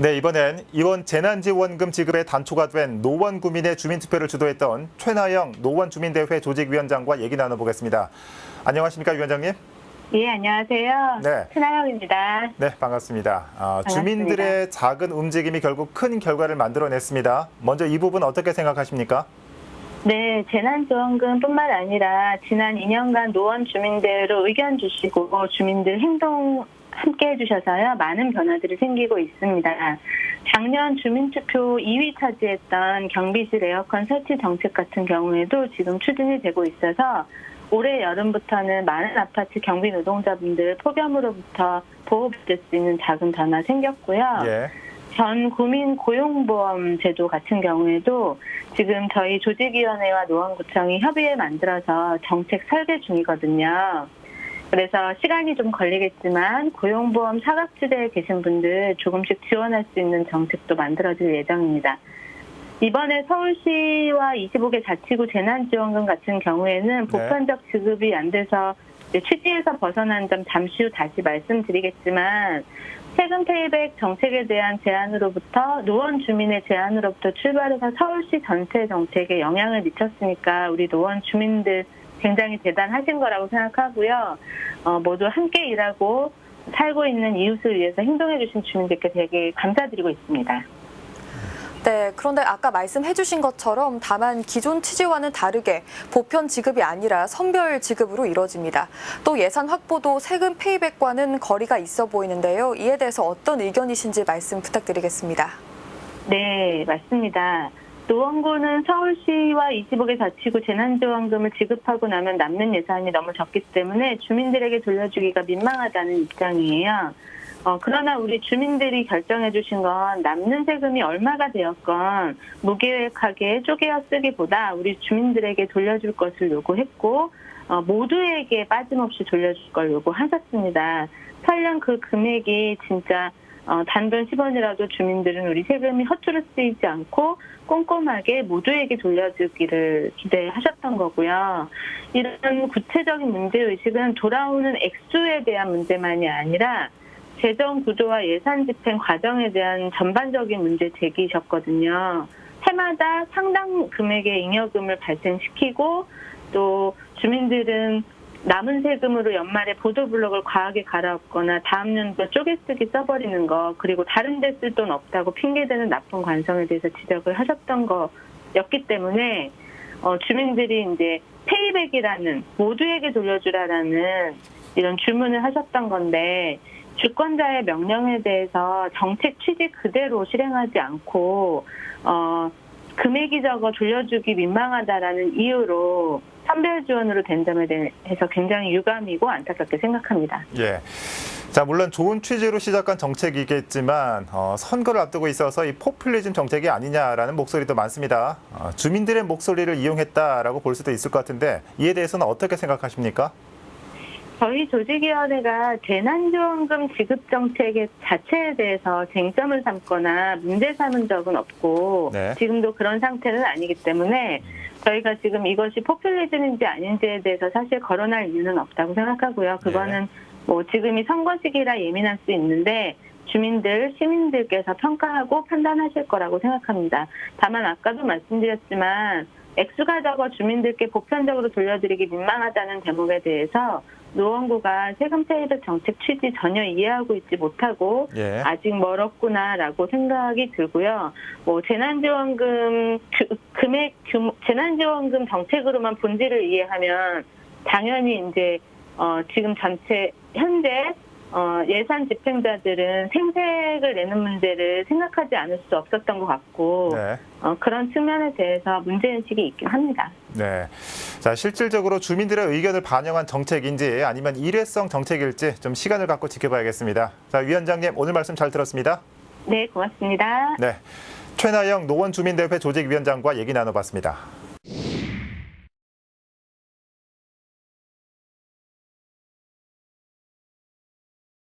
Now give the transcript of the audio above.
네, 이번엔 이번 재난지원금 지급에 단초가 된 노원 구민의 주민투표를 주도했던 최나영 노원 주민대회 조직위원장과 얘기 나눠보겠습니다. 안녕하십니까, 위원장님? 예, 안녕하세요. 네. 신하영입니다. 네, 반갑습니다. 아, 반갑습니다. 주민들의 작은 움직임이 결국 큰 결과를 만들어냈습니다. 먼저 이 부분 어떻게 생각하십니까? 네, 재난지원금뿐만 아니라 지난 2년간 노원 주민대로 의견 주시고 주민들 행동 함께 해주셔서요 많은 변화들이 생기고 있습니다. 작년 주민투표 2위 차지했던 경비실 에어컨 설치 정책 같은 경우에도 지금 추진이 되고 있어서 올해 여름부터는 많은 아파트 경비 노동자분들 폭염으로부터 보호받을 수 있는 작은 변화 생겼고요. 예. 전 국민 고용보험 제도 같은 경우에도 지금 저희 조직위원회와 노원구청이 협의회 만들어서 정책 설계 중이거든요. 그래서 시간이 좀 걸리겠지만 고용보험 사각지대에 계신 분들 조금씩 지원할 수 있는 정책도 만들어질 예정입니다. 이번에 서울시와 25개 자치구 재난지원금 같은 경우에는 보편적 지급이 안 돼서 취지에서 벗어난 점 잠시 후 다시 말씀드리겠지만 세금 페이백 정책에 대한 제안으로부터 노원 주민의 제안으로부터 출발해서 서울시 전체 정책에 영향을 미쳤으니까 우리 노원 주민들 굉장히 대단하신 거라고 생각하고요. 어, 모두 함께 일하고 살고 있는 이웃을 위해서 행동해 주신 주민들께 되게 감사드리고 있습니다. 네, 그런데 아까 말씀해 주신 것처럼 다만 기존 취지와는 다르게 보편 지급이 아니라 선별 지급으로 이뤄집니다. 또 예산 확보도 세금 페이백과는 거리가 있어 보이는데요. 이에 대해서 어떤 의견이신지 말씀 부탁드리겠습니다. 네, 맞습니다. 노원구는 서울시와 25개 자치구 재난지원금을 지급하고 나면 남는 예산이 너무 적기 때문에 주민들에게 돌려주기가 민망하다는 입장이에요. 어, 그러나 우리 주민들이 결정해 주신 건 남는 세금이 얼마가 되었건 무계획하게 쪼개어 쓰기보다 우리 주민들에게 돌려줄 것을 요구했고 어, 모두에게 빠짐없이 돌려줄 걸 요구하셨습니다. 설령 그 금액이 진짜 어, 단돈 10원이라도 주민들은 우리 세금이 허투루 쓰이지 않고 꼼꼼하게 모두에게 돌려주기를 기대하셨던 거고요. 이런 구체적인 문제의식은 돌아오는 액수에 대한 문제만이 아니라 재정 구조와 예산 집행 과정에 대한 전반적인 문제 제기셨거든요. 해마다 상당 금액의 잉여금을 발생시키고 또 주민들은 남은 세금으로 연말에 보도블록을 과하게 갈아엎거나 다음 년도 쪼개쓰기 써버리는 거 그리고 다른 데 쓸 돈 없다고 핑계대는 나쁜 관성에 대해서 지적을 하셨던 거였기 때문에 어, 주민들이 이제 페이백이라는 모두에게 돌려주라라는 이런 주문을 하셨던 건데 주권자의 명령에 대해서 정책 취지 그대로 실행하지 않고 어, 금액이 적어 돌려주기 민망하다라는 이유로 선별 지원으로 된 점에 대해서 굉장히 유감이고 안타깝게 생각합니다. 예. 자, 물론 좋은 취지로 시작한 정책이겠지만 어, 선거를 앞두고 있어서 이 포퓰리즘 정책이 아니냐라는 목소리도 많습니다. 어, 주민들의 목소리를 이용했다라고 볼 수도 있을 것 같은데 이에 대해서는 어떻게 생각하십니까? 저희 조직위원회가 재난지원금 지급 정책의 자체에 대해서 쟁점을 삼거나 문제 삼은 적은 없고 네. 지금도 그런 상태는 아니기 때문에 저희가 지금 이것이 포퓰리즘인지 아닌지에 대해서 사실 거론할 이유는 없다고 생각하고요. 그거는 뭐 지금이 선거 시기라 예민할 수 있는데 주민들, 시민들께서 평가하고 판단하실 거라고 생각합니다. 다만 아까도 말씀드렸지만 액수가 적어 주민들께 보편적으로 돌려드리기 민망하다는 대목에 대해서 노원구가 세금 페이백 정책 취지 전혀 이해하고 있지 못하고 예. 아직 멀었구나라고 생각이 들고요. 뭐 재난지원금 규- 금액 규모 재난지원금 정책으로만 본질을 이해하면 당연히 이제 어 지금 전체 현재 어 예산 집행자들은 생색을 내는 문제를 생각하지 않을 수 없었던 것 같고 네. 어 그런 측면에 대해서 문제인식이 있긴 합니다. 네. 자, 실질적으로 주민들의 의견을 반영한 정책인지 아니면 일회성 정책일지 좀 시간을 갖고 지켜봐야겠습니다. 자, 위원장님 오늘 말씀 잘 들었습니다. 네, 고맙습니다. 네. 최나영 노원 주민대회 조직위원장과 얘기 나눠봤습니다.